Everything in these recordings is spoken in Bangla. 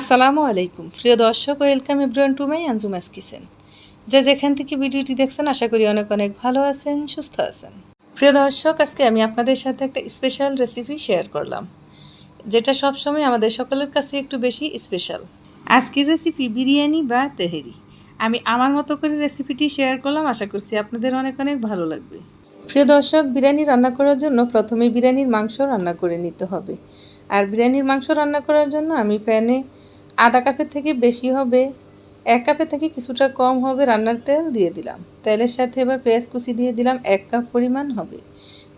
আসসালামু আলাইকুম। প্রিয় দর্শক, welcome everyone to my Anjuma's kitchen. যে যেখান থেকে ভিডিওটি দেখছেন, আশা করি অনেক অনেক ভালো আছেন, সুস্থ আছেন। প্রিয় দর্শক, আজকে আমি আপনাদের সাথে একটা স্পেশাল রেসিপি শেয়ার করলাম, যেটা সবসময় আমাদের সকলের কাছে একটু বেশি স্পেশাল আজকের রেসিপি বিরিয়ানি বা তেহেরি। আমি আমার মতো করে রেসিপিটি শেয়ার করলাম, আশা করছি আপনাদের অনেক অনেক ভালো লাগবে। প্রিয় দর্শক, বিরিয়ানি রান্না করার জন্য প্রথমে বিরিয়ানির মাংস রান্না করে নিতে হবে। আর বিরিয়ানির মাংস রান্না করার জন্য আমি প্যানে আধা কাপের থেকে বেশি হবে। এক কাপের থেকে কিছুটা কম হবে রান্নার তেল দিয়ে দিলাম। তেলের সাথে এবার পেঁয়াজ কুচি দিয়ে দিলাম, এক কাপ পরিমাণ হবে।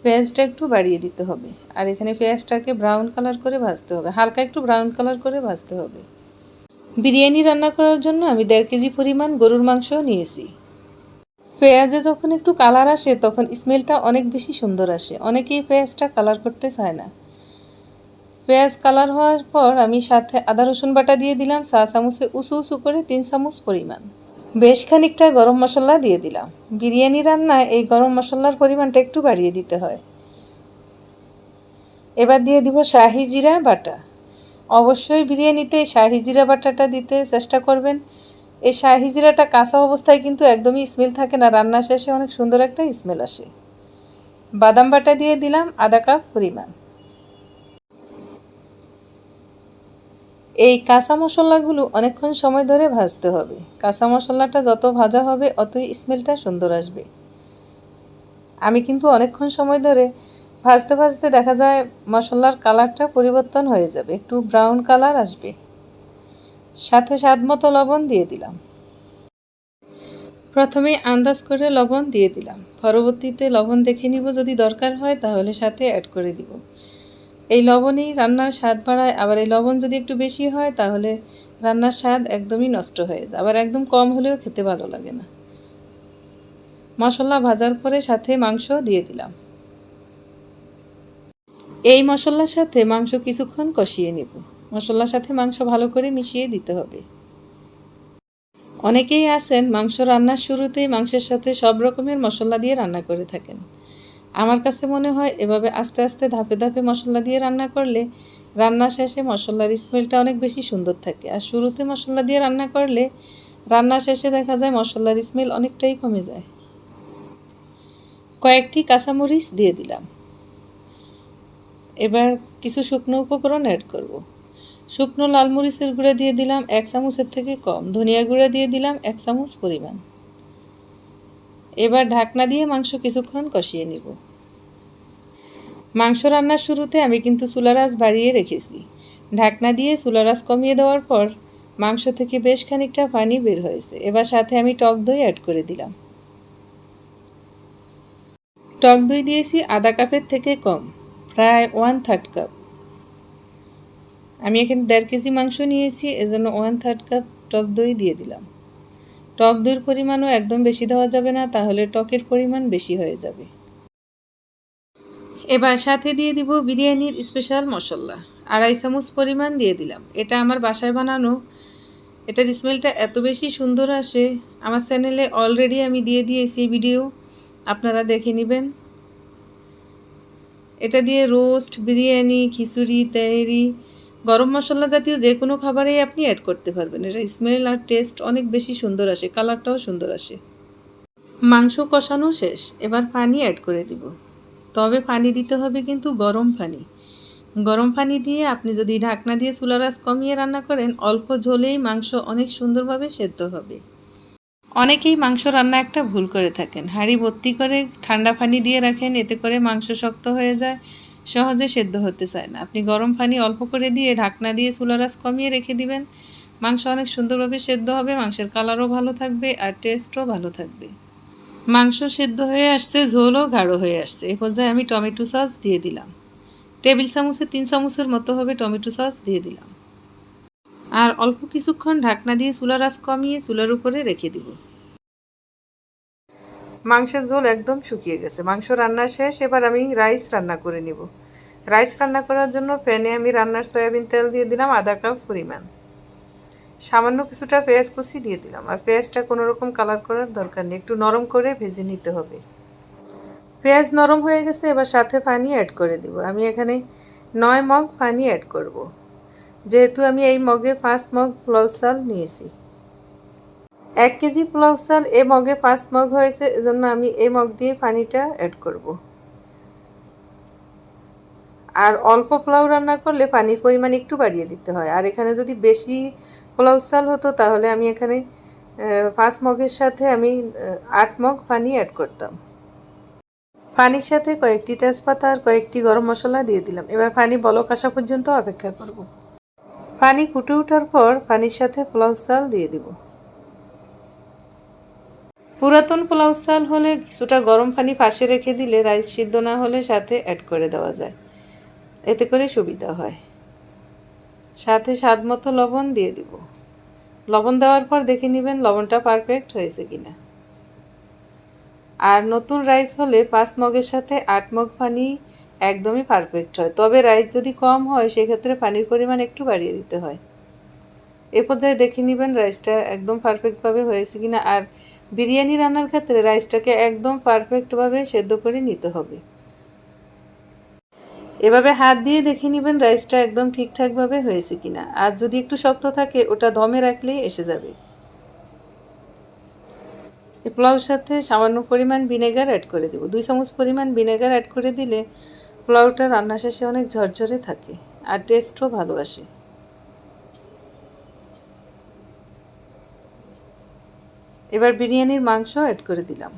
পেঁয়াজটা একটু বাড়িয়ে দিতে হবে। আর এখানে পেঁয়াজটাকে ব্রাউন কালার করে ভাজতে হবে। হালকা একটু ব্রাউন কালার করে ভাজতে হবে। বিরিয়ানি রান্না করার জন্য আমি দেড় কেজি পরিমাণ গরুর মাংস নিয়েছি। পেঁয়াজে যখন একটু কালার আসে, তখন স্মেলটা অনেক বেশি সুন্দর আসে। অনেকেই পেঁয়াজটা কালার করতে চায় না। পেঁয়াজ কালার হওয়ার পর আমি সাথে আদা, রসুন বাটা দিয়ে দিলাম, চা চামচে উঁচু উঁচু করে তিন চামচ পরিমাণ। বেশ খানিকটা গরম মশলা দিয়ে দিলাম। বিরিয়ানি রান্নায় এই গরম মশলার পরিমাণটা একটু বাড়িয়ে দিতে হয়। এবার দিয়ে দিব শাহি জিরা বাটা। অবশ্যই বিরিয়ানিতে শাহি জিরা বাটাটা দিতে চেষ্টা করবেন। এই শাহি জিরাটা কাঁচা অবস্থায় কিন্তু একদমই স্মেল থাকে না, রান্না শেষে অনেক সুন্দর একটা স্মেল আসে। বাদাম বাটা দিয়ে দিলাম আধা কাপ পরিমাণ। এই কাঁচা মশলাগুলো অনেকক্ষণ সময় ধরে ভাজতে হবে। কাঁচা মশলাটা যত ভাজা হবে, অতই স্মেলটা সুন্দর আসবে। আমি কিন্তু অনেকক্ষণ সময় ধরে ভাজতে ভাজতে দেখা যায় মশলার কালারটা পরিবর্তন হয়ে যাবে, একটু ব্রাউন কালার আসবে। সাথে স্বাদ মতো লবণ দিয়ে দিলাম। প্রথমে আন্দাজ করে লবণ দিয়ে দিলাম। পরবর্তীতে লবণ দেখে নিব যদি দরকার হয়, তাহলে সাথে অ্যাড করে দিব। এই লবণই রান্নার স্বাদ বাড়ায়, আবার এই লবণ যদি একটু বেশি হয় তাহলে রান্নার স্বাদ একদমই নষ্ট হয়ে যায়, আবার একদম কম হলেও খেতে ভালো লাগে না। মশলা ভাজার পরে সাথে মাংস দিয়ে দিলাম। এই মশলার সাথে মাংস কিছুক্ষণ কষিয়ে নেব। মশলার সাথে মাংস ভালো করে মিশিয়ে দিতে হবে। অনেকেই আছেন মাংস রান্নার শুরুতেই মাংসের সাথে সব রকমের মশলা দিয়ে রান্না করে থাকেন। আমার কাছে মনে হয় এভাবে আস্তে আস্তে ধাপে ধাপে মশলা দিয়ে রান্না করলে রান্না শেষে মশলার স্মেলটা অনেক বেশি সুন্দর থাকে। আর শুরুতে মশলা দিয়ে রান্না করলে রান্না শেষে দেখা যায় মশলার স্মেল অনেকটাই কমে যায়। কয়েকটি কাঁচামরিচ দিয়ে দিলাম। এবার কিছু শুকনো উপকরণ অ্যাড করব। শুকনো লাল মরিচের গুঁড়া দিয়ে দিলাম এক চামচের থেকে কম। ধনিয়া গুঁড়া দিয়ে দিলাম এক চামচ পরিমাণ। এবার ঢাকনা দিয়ে মাংস কিছুক্ষণ কষিয়ে নিব। মাংস রান্নার শুরুতে আমি কিন্তু চুলারাস বাড়িয়ে রেখেছি। ঢাকনা দিয়ে চুলারাস কমিয়ে দেওয়ার পর মাংস থেকে বেশ খানিকটা পানি বের হয়েছে। এবার সাথে আমি টক দই অ্যাড করে দিলাম। টক দই দিয়েছি আধা কাপের থেকে কম, প্রায় ওয়ান থার্ড কাপ আমি এখানে দেড় কেজি মাংস নিয়েছি, এজন্য ওয়ান থার্ড কাপ টক দই দিয়ে দিলাম। টক দইয়ের পরিমাণও একদম বেশি দেওয়া যাবে না, তাহলে টকের পরিমাণ বেশি হয়ে যাবে। এবার সাথে দিয়ে দিব বিরিয়ানির স্পেশাল মশলা। আড়াই চামচ পরিমাণ দিয়ে দিলাম। এটা আমার বাসায় বানানো। এটার স্মেলটা এত বেশি সুন্দর আসে। আমার চ্যানেলে অলরেডি আমি দিয়ে দিয়েছি ভিডিও আপনারা দেখে নেবেন। এটা দিয়ে রোস্ট বিরিয়ানি, খিচুড়ি, তেহেরি গরম মশলা জাতীয় যে কোনো খাবারেই আপনি অ্যাড করতে পারবেন। এটা স্মেল আর টেস্ট অনেক বেশি সুন্দর আসে কালারটাও সুন্দর আসে। মাংস কষানো শেষ, এবার পানি অ্যাড করে দিব। তবে পানি দিতে হবে কিন্তু গরম পানি। গরম পানি দিয়ে আপনি যদি ঢাকনা দিয়ে চুলারাস কমিয়ে রান্না করেন, অল্প ঝোলেই মাংস অনেক সুন্দরভাবে সেদ্ধ হবে। অনেকেই মাংস রান্না একটা ভুল করে থাকেন। হাঁড়ি ভর্তি করে ঠান্ডা পানি দিয়ে রাখেন, এতে করে মাংস শক্ত হয়ে যায়। সহজে সেদ্ধ হতে চায় না। আপনি গরম পানি অল্প করে দিয়ে ঢাকনা দিয়ে চুলারাস কমিয়ে রেখে দিবেন। মাংস অনেক সুন্দরভাবে সেদ্ধ হবে, মাংসের কালারও ভালো থাকবে আর টেস্টও ভালো থাকবে। মাংস সেদ্ধ হয়ে আসছে, ঝোলও গাঢ় হয়ে আসছে। এ পর্যায়ে আমি টমেটো সস দিয়ে দিলাম। টেবিল চামচে তিন চামচের মতো হবে টমেটো সস দিয়ে দিলাম। আর অল্প কিছুক্ষণ ঢাকনা দিয়ে চুলার আঁচ কমিয়ে চুলার উপরে রেখে দিব। মাংসের ঝোল একদম শুকিয়ে গেছে। মাংস রান্না শেষ, এবার আমি রাইস রান্না করে নিব। রাইস রান্না করার জন্য প্যানে আমি রান্নার সয়াবিন তেল দিয়ে দিলাম আধা কাপ পরিমাণ। সামান্য কিছুটা পেঁয়াজ কুচি দিয়ে দিলাম। আর পেঁয়াজটা কোনো রকম কালার করার দরকার নেই, একটু নরম করে ভেজে নিতে হবে। পেঁয়াজ নরম হয়ে গেছে, এবার সাথে পানি অ্যাড করে দিব। আমি এখানে নয় মগ পানি অ্যাড করব। যেহেতু আমি এই মগে পাঁচ মগ পোলাও চাল নিয়েছি। এক কেজি পোলাও চাল এ মগে পাঁচ মগ হয়েছে, এজন্য আমি এই মগ দিয়ে পানিটা অ্যাড করব। আর অল্প পোলাও রান্না করলে পানির পরিমাণ একটু বাড়িয়ে দিতে হয়। আর এখানে যদি বেশি পোলাও চাল হতো, তাহলে আমি এখানে পাঁচ মগের সাথে আমি আট মগ পানি অ্যাড করতাম। পানির সাথে কয়েকটি তেজপাতা আর কয়েকটি গরম মশলা দিয়ে দিলাম। এবার পানি বলক আসা পর্যন্ত অপেক্ষা করব। পানি ফুটে ওঠার পর পানির সাথে পোলাও চাল দিয়ে দিব। পুরাতন পোলাও চাল হলে কিছুটা গরম পানি পাশে রেখে দিলে রাইস সিদ্ধ না হলে সাথে অ্যাড করে দেওয়া যায়। এতে করে সুবিধা হয়। সাথে স্বাদ মতো লবণ দিয়ে দিব। লবণ দেওয়ার পর দেখে নেবেন লবণটা পারফেক্ট হয়েছে কিনা। আর নতুন রাইস হলে পাঁচ মগের সাথে আট মগ পানি একদমই পারফেক্ট হয়। তবে রাইস যদি কম হয়, সেক্ষেত্রে পানির পরিমাণ একটু বাড়িয়ে দিতে হয়। এ পর্যায়ে দেখে নেবেন রাইসটা একদম পারফেক্টভাবে হয়েছে কিনা। আর বিরিয়ানি রান্নার ক্ষেত্রে রাইসটাকে একদম পারফেক্টভাবে সেদ্ধ করে নিতে হবে। এভাবে হাত দিয়ে দেখে নেবেন রাইসটা একদম ঠিকঠাকভাবে হয়েছে কিনা। আর যদি একটু শক্ত থাকে, ওটা দমে রাখলেই এসে যাবে। পোলাওর সাথে সামান্য পরিমাণ ভিনেগার অ্যাড করে দেবো। দুই চামচ পরিমাণ ভিনেগার অ্যাড করে দিলে পোলাওটা রান্না শেষে অনেক ঝরঝরে থাকে আর টেস্টও ভালো আসে। এবার বিরিয়ানির মাংস অ্যাড করে দিলাম।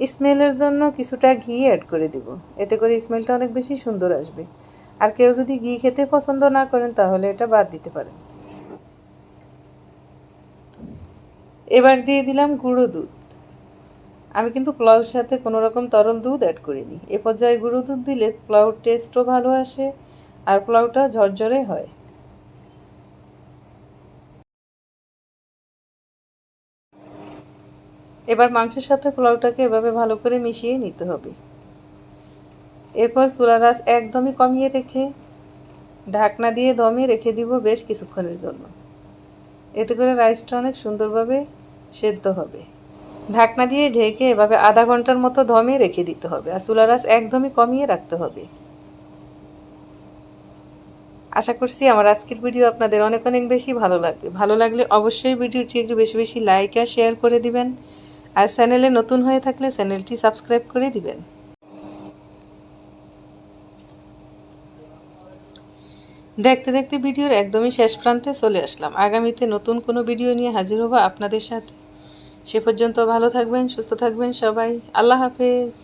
স্মেলের জন্য কিছুটা ঘি অ্যাড করে দিব। এতে করে স্মেলটা অনেক বেশি সুন্দর আসবে। আর কেউ যদি ঘি খেতে পছন্দ না করেন, তাহলে এটা বাদ দিতে পারেন। এবার দিয়ে দিলাম গুঁড়ো দুধ। আমি কিন্তু পোলাওর সাথে কোনো রকম তরল দুধ অ্যাড করিনি। এ পর্যায়ে গুঁড়ো দুধ দিলে পোলাওর টেস্টও ভালো আসে, আর পোলাওটা ঝরঝরে হয়। এবার মাংসের সাথে পোলাওটাকে এভাবে ভালো করে মিশিয়ে নিতে হবে। এরপর চুলা রাস একদমই কমিয়ে রেখে ঢাকনা দিয়ে দমে রেখে দিব বেশ কিছুক্ষণের জন্য। এতে করে রাইসটা অনেক সুন্দরভাবে সেদ্ধ হবে। ঢাকনা দিয়ে ঢেকে এভাবে আধা ঘণ্টার মতো দমে রেখে দিতে হবে আর চুলা রাস একদমই কমিয়ে রাখতে হবে। আশা করছি আমার আজকের ভিডিও আপনাদের অনেক অনেক বেশি ভালো লাগবে। ভালো লাগলে অবশ্যই ভিডিওটি একটু বেশি বেশি লাইক আর শেয়ার করে দিবেন। আর চ্যানেলে নতুন হয়ে থাকলে চ্যানেলটি সাবস্ক্রাইব করে দিবেন। দেখতে দেখতে ভিডিওর একদমই শেষ প্রান্তে চলে আসলাম। আগামীতে নতুন কোনো ভিডিও নিয়ে হাজির হব আপনাদের সাথে। সে পর্যন্ত ভালো থাকবেন, সুস্থ থাকবেন সবাই। আল্লাহ হাফেজ।